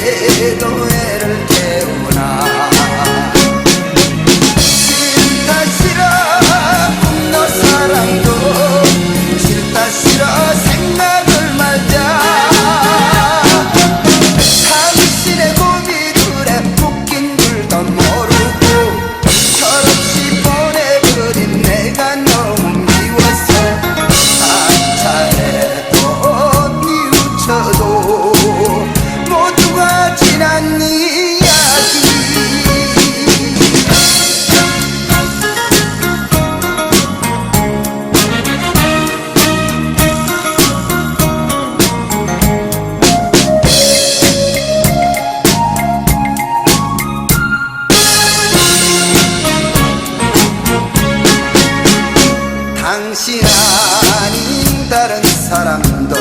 사랑하고 이렇게도 애를 당신 아닌 다른 사람도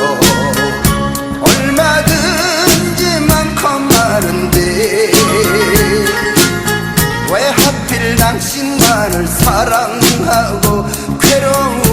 얼마든지 많고 많은데 왜 하필 당신만을 사랑하고 괴로운